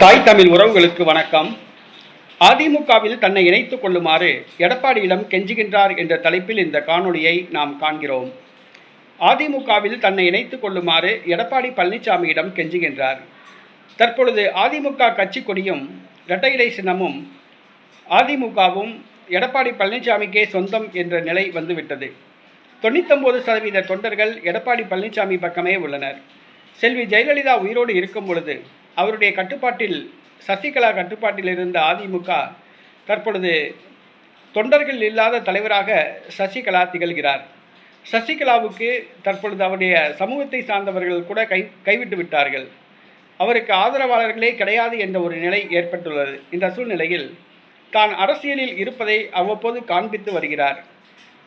தாய் தமிழ் உறவுகளுக்கு வணக்கம். அதிமுகவில் தன்னை இணைத்துக் கொள்ளுமாறு எடப்பாடியிடம் கெஞ்சுகின்றார் என்ற தலைப்பில் இந்த காணொளியை நாம் காண்கிறோம். அதிமுகவில் தன்னை இணைத்துக் கொள்ளுமாறு எடப்பாடி பழனிசாமியிடம் கெஞ்சுகின்றார். தற்பொழுது அதிமுக கட்சி கொடியும் இரட்டையிலை சின்னமும் அதிமுகவும் எடப்பாடி பழனிசாமிக்கே சொந்தம் என்ற நிலை வந்துவிட்டது. தொண்ணூத்தொம்பது சதவீத தொண்டர்கள் எடப்பாடி பழனிசாமி பக்கமே உள்ளனர். செல்வி ஜெயலலிதா உயிரோடு இருக்கும் பொழுது அவருடைய கட்டுப்பாட்டில் சசிகலா கட்டுப்பாட்டில் இருந்த அதிமுக தற்பொழுது தொண்டர்கள் இல்லாத தலைவராக சசிகலா திகழ்கிறார். சசிகலாவுக்கு தற்பொழுது அவருடைய சமூகத்தை சார்ந்தவர்கள் கூட கை கைவிட்டு விட்டார்கள். அவருக்கு ஆதரவாளர்களே கிடையாது என்ற ஒரு நிலை ஏற்பட்டுள்ளது. இந்த சூழ்நிலையில் தான் அரசியலில் இருப்பதை அவ்வப்போது காண்பித்து வருகிறார்.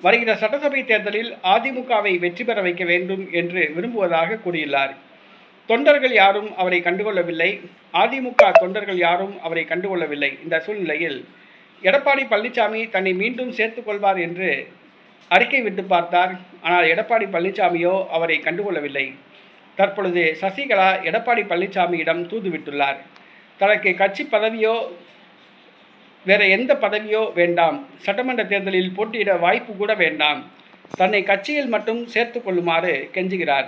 வருகிற சட்டசபை தேர்தலில் அதிமுகவை வெற்றி பெற வைக்க வேண்டும் என்று விரும்புவதாக கூறியுள்ளார். தொண்டர்கள் யாரும் அவரை கண்டுகொள்ளவில்லை. அதிமுக தொண்டர்கள் யாரும் அவரை கண்டுகொள்ளவில்லை. இந்த சூழ்நிலையில் எடப்பாடி பழனிசாமி தன்னை மீண்டும் சேர்த்து கொள்வார் என்று அறிக்கை விட்டு பார்த்தார். ஆனால் எடப்பாடி பழனிசாமியோ அவரை கண்டுகொள்ளவில்லை. தற்பொழுது சசிகலா எடப்பாடி பழனிசாமியிடம் தூதுவிட்டுள்ளார் தனக்கு கட்சி பதவியோ வேற எந்த பதவியோ வேண்டாம். சட்டமன்ற தேர்தலில் போட்டியிட வாய்ப்பு கூட வேண்டாம். தன்னை கட்சியில் மட்டும் சேர்த்து கொள்ளுமாறு கெஞ்சுகிறார்.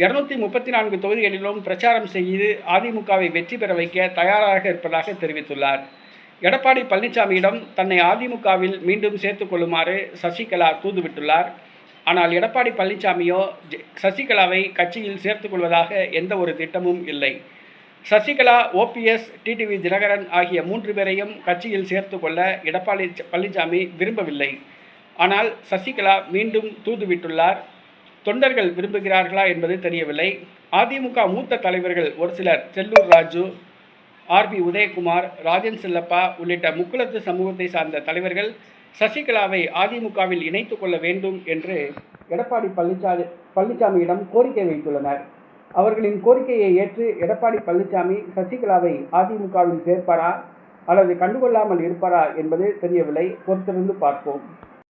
இருநூத்தி முப்பத்தி நான்கு தொகுதிகளிலும் பிரச்சாரம் செய்து அதிமுகவை வெற்றி பெற வைக்க தயாராக இருப்பதாக தெரிவித்துள்ளார். எடப்பாடி பழனிசாமியிடம் தன்னை அதிமுகவில் மீண்டும் சேர்த்துக் கொள்ளுமாறு சசிகலா தூதுவிட்டுள்ளார். ஆனால் எடப்பாடி பழனிசாமியோ ஜெ- சசிகலாவை கட்சியில் சேர்த்துக் கொள்வதாக எந்த ஒரு திட்டமும் இல்லை. சசிகலா ஓபிஎஸ் டிடிவி தினகரன் ஆகிய மூன்று பேரையும் கட்சியில் சேர்த்து கொள்ள எடப்பாடி பழனிசாமி விரும்பவில்லை. ஆனால் சசிகலா மீண்டும் தூதுவிட்டுள்ளார். தொண்டர்கள் விரும்புகிறார்களா என்பது தெரியவில்லை. அதிமுக மூத்த தலைவர்கள் ஒரு சிலர் செல்லூர் ராஜு ஆர்பி உதயகுமார் ராஜன் செல்லப்பா உள்ளிட்ட முக்குளத்து சமூகத்தை சார்ந்த தலைவர்கள் சசிகலாவை அதிமுகவில் இணைத்து கொள்ள வேண்டும் என்று எடப்பாடி பழனிசாமி பழனிசாமியிடம் கோரிக்கை வைத்துள்ளனர். அவர்களின் கோரிக்கையை ஏற்று எடப்பாடி பழனிசாமி சசிகலாவை அதிமுகவில் சேர்ப்பாரா அல்லது கண்டுகொள்ளாமல் இருப்பாரா என்பது தெரியவில்லை. பொறுத்திருந்து பார்ப்போம்.